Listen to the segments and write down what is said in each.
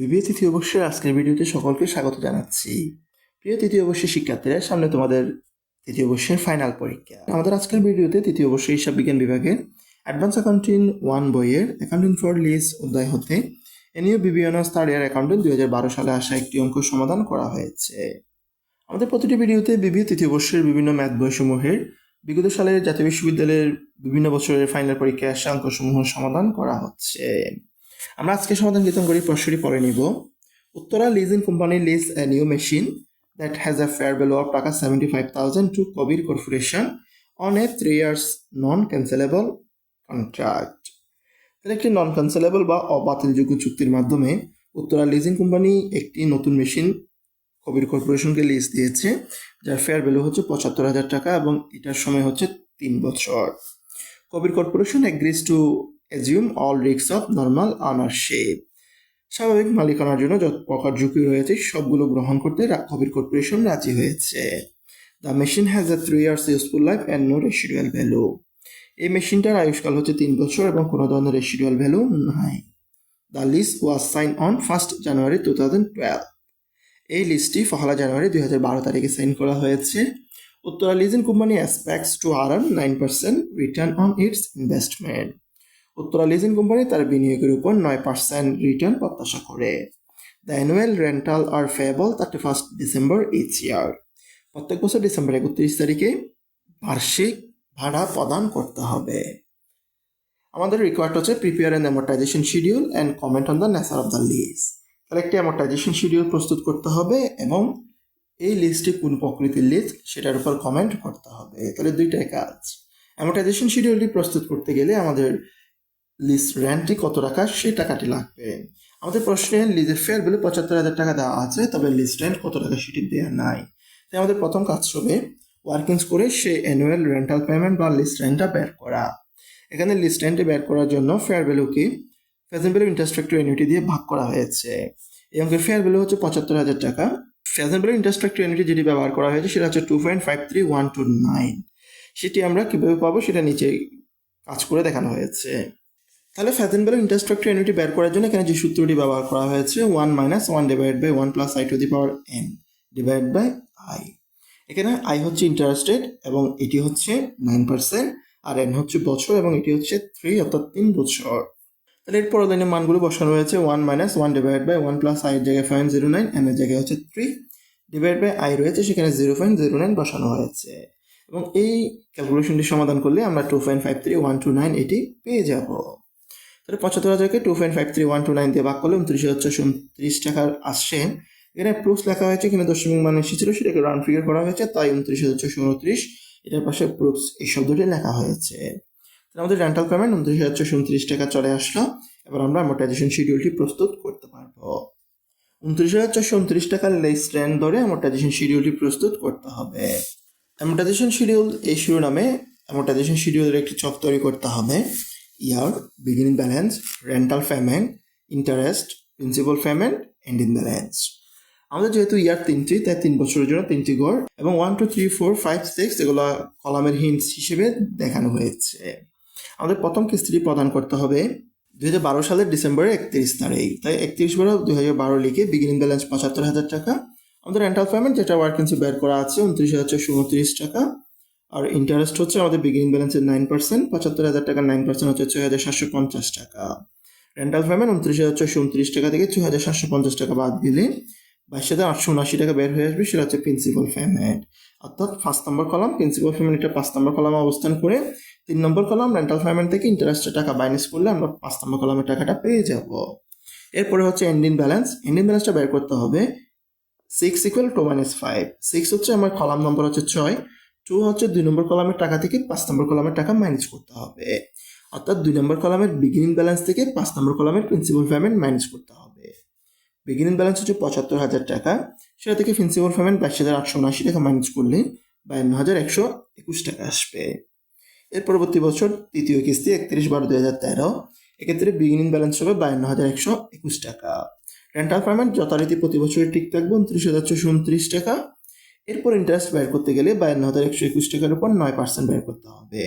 BBA তৃতীয় বর্ষের আজকের ভিডিওতে সকলকে স্বাগত জানাচ্ছি। প্রিয় তৃতীয় বর্ষের শিক্ষার্থীরা, সামনে তোমাদের তৃতীয় বর্ষের ফাইনাল পরীক্ষা। আমাদের আজকের ভিডিওতে তৃতীয় বর্ষের হিসাব বিজ্ঞান বিভাগের অ্যাডভান্স অ্যাকাউন্টিং ওয়ান বইয়ের অ্যাকাউন্টিং ফর লিস অধ্যায় হতে এনিও বিবিএনএস থার্ড ইয়ার অ্যাকাউন্টিং দুই হাজার বারো সালে আসা একটি অঙ্ক সমাধান করা হয়েছে। আমাদের প্রতিটি ভিডিওতে বিবিএ তৃতীয় বর্ষের বিভিন্ন ম্যাথ বইসমূহের বিগত সালের জাতীয় বিশ্ববিদ্যালয়ের বিভিন্ন বছরের ফাইনাল পরীক্ষায় আসা অঙ্কসমূহ সমাধান করা হচ্ছে। আমরা আজকে সমাধান কীর্তন করি প্রশ্নটি পরে নিব। Uttara leasing company lease a new machine that has a fair value of taka seventy five thousand to Kabir corporation on a three years non cancellable contract তাহলে একটি নন ক্যান্সেলেবল বা অবাতিলযোগ্য চুক্তির মাধ্যমে উত্তরা লিজিং কোম্পানি একটি নতুন মেশিন কবির কর্পোরেশনকে lease দিয়েছে, যার fair value হচ্ছে পঁচাত্তর হাজার টাকা এবং এটার সময় হচ্ছে তিন বছর। Kabir corporation agrees to assume all risks of normal ownership স্বাভাবিক মালিকানার জন্য যত প্রকার ঝুঁকি রয়েছে, সবগুলো গ্রহণ করতে কবির কর্পোরেশন রাজি হয়েছে। The machine has a three years useful life and no residual value এই মেশিনটার আয়ুষ্কাল হচ্ছে তিন বছর এবং কোনো ধরনের রেসিডুয়াল ভ্যালু নাই। The lease was sign on first January two thousand twelve এই লিস্টটি পহেলা জানুয়ারি দুই হাজার বারো তারিখে সাইন করা হয়েছে। Uttara leasing company expects to earn nine percent return on its investment Uttara leasing company তার বিনিয়োগের উপর নয় পার্সেন্ট রিটার্ন প্রত্যাশা করে। The annual rental are payable thirty first December each year প্রত্যেক বছর ডিসেম্বর একত্রিশ তারিখে বার্ষিক ভাড়া প্রদান করতে হবে। আমাদের রিকোয়ার্ড হচ্ছে prepare an amortization schedule and comment on the nature of the lease তাহলে একটি অ্যামোটাইজেশন শিডিউল প্রস্তুত করতে হবে এবং এই লিস্টটি কোন প্রকৃতির লিস্ট সেটার উপর কমেন্ট করতে হবে। তাহলে দুইটাই কাজ। অ্যামোটাইজেশন শিডিউলটি প্রস্তুত করতে গেলে আমাদের লিস্ট র্যান্টটি কত টাকা? সেই টাকাটি লাগবে। আমাদের প্রশ্নে লিজের ফেয়ার বলে পঁচাত্তর হাজার টাকা দেওয়া আছে, তবে লিস্ট রেন্ট কত টাকা সেটি দেওয়া নাই। তাই আমাদের প্রথম কাজ হবে ওয়ার্কিংস করে সেই অ্যানুয়াল রেন্টাল পেমেন্ট বা লিস্ট রেন্টটা বের করা। এখানে লিস্ট রেন্টে বের করার জন্য ফেয়ার ভ্যালুকে ফেজেন্ট ভ্যালু ইন্টারেস্ট ফ্যাক্টর দিয়ে ভাগ করা হয়েছে। অঙ্কের ফেয়ার ভ্যালু হচ্ছে পঁচাত্তর হাজার টাকা। ফেজেন্ট ভ্যালু ইন্টারেস্ট ফ্যাক্টর যেটি ব্যবহার করা হয়েছে, সেটা হচ্ছে two point five three one two nine সেটি আমরা কীভাবে পাবো সেটা নিচে কাজ করে দেখানো হয়েছে। তাহলে ফ্যাজেন্ট ভ্যালু ইন্টারেস্ট ফ্যাক্টর বের করার জন্য এখানে যে সূত্রটি ব্যবহার করা হয়েছে one minus one divide by one plus i to the power n divide by i এখানে আই হচ্ছে ইন্টারেস্টেড এবং এটি হচ্ছে নাইন পার্সেন্ট আর এন হচ্ছে বছর এবং এটি হচ্ছে থ্রি অর্থাৎ তিন বছর। তাহলে এর পরের লাইনের মানগুলো বসানো হয়েছে one minus one divide by one plus i এর জায়গায় ফাইভ জিরো নাইন এন এর জায়গায় হচ্ছে থ্রি ডিভাইড বাই আই রয়েছে, সেখানে জিরো পয়েন্ট জিরো নাইন বসানো হয়েছে। এবং এই ক্যালকুলেশনটি সমাধান করলে আমরা two point five three one two nine এটি পেয়ে যাব। তাহলে পঁচাত্তর হাজারকে two point five three one two nine দিয়ে ভাগ করলে উনত্রিশ হচ্ছে উনত্রিশ টাকার আসছে। এখানে প্রুফ লেখা হয়েছে কিন্তু দশমিক মান এসেছিল, সেটাকে রাউন্ড ফিগার করা হয়েছে, তাই উনত্রিশ হচ্ছে উনত্রিশ। এটার পাশে প্রুফস এই শব্দটি লেখা হয়েছে। আমাদের রেন্টাল পেমেন্ট উনত্রিশ হাজার ছশো উনত্রিশ টাকা চলে আসলো। এবার আমরা অ্যামোটাইজেশন শিডিউলটি প্রস্তুত করতে পারব। উনত্রিশ হাজার চারশো উনত্রিশ টাকার লেস ট্রেন ধরে অ্যামোটাইজেশন শিডিউলটি প্রস্তুত করতে হবে। অ্যামোটাইজেশন শিডিউল এই শিরোনামে অ্যামোটাইজেশন শিডিউলের একটি চক তৈরি করতে হবে। Year beginning balance rental payment interest principal payment ending balance আমাদের যেহেতু ইয়ার তিনটি, তাই তিন বছরের জন্য তিনটি ঘর, এবং one two three four five six এগুলো কলামের হিন্টস হিসেবে দেখানো হয়েছে। আমাদের প্রথম কিস্তিটি প্রদান করতে হবে দুই হাজার বারো সালের ডিসেম্বরের একত্রিশ তারিখ। তাই একত্রিশ বারো দুই হাজার বারো লিখে বিগিনিং ব্যালেন্স পঁচাত্তর হাজার টাকা, আমাদের রেন্টাল পেমেন্ট যেটা ওয়ার্কিংসে বের করা আছে, উনত্রিশ হাজার চারশো উনত্রিশ টাকা আর ইন্টারেস্ট হচ্ছে আমাদের বিগিনিং ব্যালেন্সের নাইন পার্সেন্ট পঁচাত্তর হাজার টাকার নাইন পার্সেন্ট হচ্ছে ছয় হাজার সাতশো পঞ্চাশ টাকা। রেন্টাল পেমেন্ট উনত্রিশ হাজার ছয়শো উনত্রিশ টাকা থেকে ছয় হাজার সাতশো পঞ্চাশ টাকা বাদ দিলে বাইশ হাজার আটশো উনআশি টাকা বের হয়ে আসবে, সেটা হচ্ছে প্রিন্সিপাল পেমেন্ট অর্থাৎ first number column principal payment এটা পাঁচ নম্বর কলামে অবস্থান করে তিন নম্বর কলাম রেন্টাল পেমেন্ট থেকে ইন্টারেস্টের টাকা মাইনাস করলে আমরা পাঁচ নম্বর কলামের টাকাটা পেয়ে যাব। এরপরে হচ্ছে এন্ডিং ব্যালেন্স এন্ডিং ব্যালেন্সটা বের করতে হবে six equal to minus five six হচ্ছে আমার কলাম নম্বর হচ্ছে ছয়। টু হচ্ছে দুই নম্বর কলামের টাকা থেকে পাঁচ নম্বর কলামের টাকা মাইনাস করতে হবে। অর্থাৎ দুই নম্বর কলামের বিগিনিং ব্যালেন্স থেকে পাঁচ নম্বর কলামের প্রিন্সিপাল পেমেন্ট মাইনাস করতে হবে। বিগিনিং ব্যালেন্স হচ্ছে পঁচাত্তর হাজার টাকা, সেটা থেকে প্রিন্সিপাল পেমেন্ট বাইশ হাজার আটশো উনআশি টাকা মাইনাস করলে বায়ান্ন হাজার একশো একুশ টাকা আসবে। এর পরবর্তী বছর তৃতীয় কিস্তি একত্রিশ বারো দুই হাজার তেরো, এক্ষেত্রে বিগিনিং ব্যালেন্স হবে বায়ান্ন হাজার একশো একুশ টাকা। রেন্টাল পেমেন্ট যথারীতি প্রতি বছরে ঠিক থাকবে, উনত্রিশ হাজার ছশো উনত্রিশ টাকা। এরপর ইন্টারেস্ট বের করতে গেলে বায়ান্ন হাজার একশো একুশ টাকার উপর নয় পার্সেন্ট বের করতে হবে।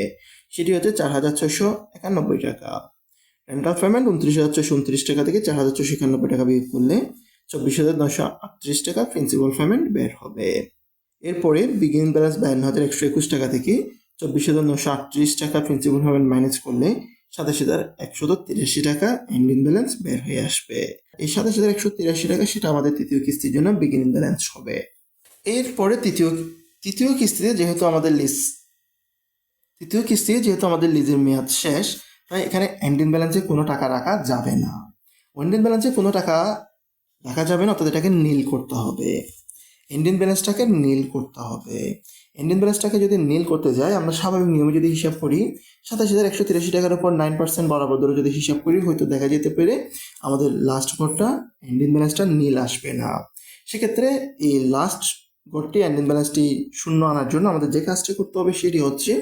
সেটি হচ্ছে চার হাজার ছশো একানব্বই টাকা। রেন্টাল পেমেন্ট উনত্রিশ হাজার ছশো উনত্রিশ টাকা থেকে চার হাজার ছশো একানব্বই টাকা বিয়োগ করলে চব্বিশ হাজার নশো আটত্রিশ টাকা প্রিন্সিপাল পেমেন্ট বের হবে। এরপরে বিগিনিং ব্যালেন্স বায়ান্ন হাজার একশো একুশ টাকা থেকে চব্বিশ হাজার নশো আটত্রিশ টাকা প্রিন্সিপাল পেমেন্ট মাইনাস করলে সাতাশ হাজার একশো তিরাশি টাকা এন্ডিং ব্যালেন্স বের হয়ে আসবে। এই সাতাশ হাজার একশো তিরাশি টাকা সেটা আমাদের তৃতীয় কিস্তির জন্য বিগিনিং ব্যালেন্স হবে। এরপরে তৃতীয় তৃতীয় কিস্তিতে যেহেতু আমাদের লিজ তৃতীয় কিস্তিতে যেহেতু আমাদের লিজের মেয়াদ শেষ, তাই এখানে এন্ডিং ব্যালেন্সে কোনো টাকা রাখা যাবে না। এন্ডিং ব্যালেন্সে কোনো টাকা রাখা যাবে না, অর্থাৎ এটাকে নীল করতে হবে। ইন্ডিয়ান ব্যালেন্সটাকে নীল করতে হবে। ইন্ডিয়ান ব্যালেন্সটাকে যদি নীল করতে যাই, আমরা স্বাভাবিক নিয়মে যদি হিসাব করি, সাতাশ হাজার একশো তিরাশি টাকার উপর নাইন পার্সেন্ট বরাবর ধরে যদি হিসাব করি, হয়তো দেখা যেতে পারে আমাদের লাস্ট ঘরটা ইন্ডিয়ান ব্যালেন্সটা নীল আসবে না। সেক্ষেত্রে এই লাস্ট ঘরটি ইন্ডিয়ান ব্যালেন্সটি শূন্য আনার জন্য আমাদের যে কাজটি করতে হবে সেটি হচ্ছে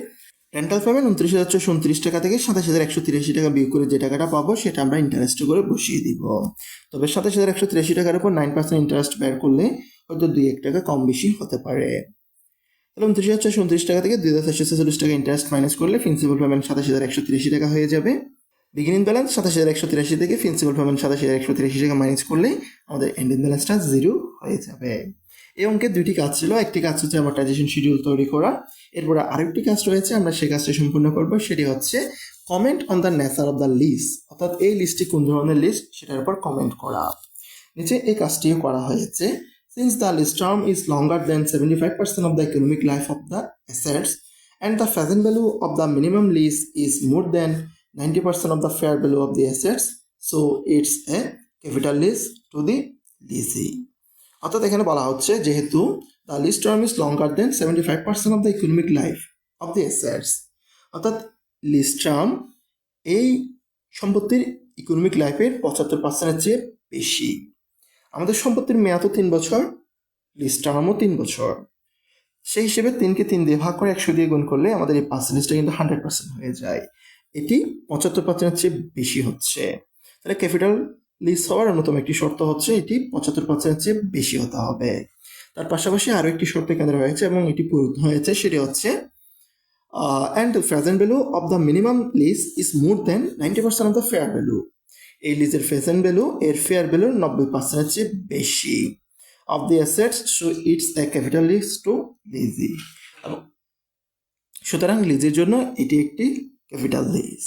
রেন্টাল পেমেন্ট উনত্রিশ হাজার ছশো উনত্রিশ টাকা থেকে সাতাশ হাজার একশো তিরাশি টাকা বিয়োগ করে যে টাকাটা পাবো সেটা আমরা ইন্টারেস্ট করে বসিয়ে দিব। তবে সাতাশ হাজার একশো তিরাশি টাকার উপর নাইন পার্সেন্ট ইন্টারেস্ট বের করলে হয়তো দুই এক টাকা কম বেশি হতে পারে। তাহলে উনত্রিশ হাজার ছশো উনত্রিশ টাকা থেকে দুই হাজার চারশো ছেচল্লিশ টাকা ইন্টারেস্ট মাইনাস করলে প্রিন্সিপাল পেমেন্ট সাতাশ হাজার একশো তিরাশি টাকা হয়ে যাবে। বিগিনিং ব্যালেন্স সাতাশ হাজার একশো তিরাশি থেকে প্রিন্সিপাল পেমেন্ট সাতাশ হাজার একশো তিরাশি টাকা মাইনাস করলে আমাদের এন্ডিং ব্যালেন্সটা জিরো হয়ে যাবে। এই অঙ্কে দুইটি কাজ ছিল। একটি কাজ হচ্ছে আমার ট্রাজেশন শিডিউল তৈরি করা। এরপরে আরেকটি কাজ রয়েছে, আমরা সে কাজটি সম্পূর্ণ করব। সেটি হচ্ছে comment on the nature of the lease অর্থাৎ এই লিস্টটি কোন ধরনের লিস্ট সেটার উপর কমেন্ট করা। নিচে এই কাজটিও করা হয়েছে। Since the lease term is longer than seventy five percent of the economic life of the assets and the fashion value of the minimum lease is more than ninety percent of the fair value of the assets so it's a capital lease to the DC অর্থাৎ এখানে বলা হচ্ছে যেহেতু the lease term is longer than seventy five percent of the economic life of the assets অর্থাৎ list term এই সম্পত্তির economic লাইফের পঁচাত্তর পার্সেন্টের চেয়ে বেশি। আমাদের সম্পত্তির মেয়াদও তিন বছর লিস্ট টার্মও তিন বছর। সেই হিসেবে তিনকে তিন দিয়ে ভাগ করে একশো দিয়ে গুণ করলে আমাদের এই পার্সেন্টেজটা কিন্তু হান্ড্রেড পার্সেন্ট হয়ে যায়। এটি পঁচাত্তর পার্সেন্টের চেয়ে বেশি হচ্ছে। তাহলে ক্যাপিটাল লিজ হওয়ার অন্যতম একটি শর্ত হচ্ছে এটি পঁচাত্তর পার্সেন্টের চেয়ে বেশি হতে হবে। তার পাশাপাশি আরও একটি শর্ত কেন্দ্র হয়েছে এবং এটি পূরণ হয়েছে, সেটি হচ্ছে and present value of the minimum lease is more than ninety percent of the fair value এই লিজের প্রেজেন্ট ভ্যালু এর ফেয়ার ভ্যালুর নব্বই পার্সেন্টের চেয়ে বেশি। Of the assets so it's a capital lease to lessee সুতরাং লিজের জন্য এটি একটি ক্যাপিটাল লিজ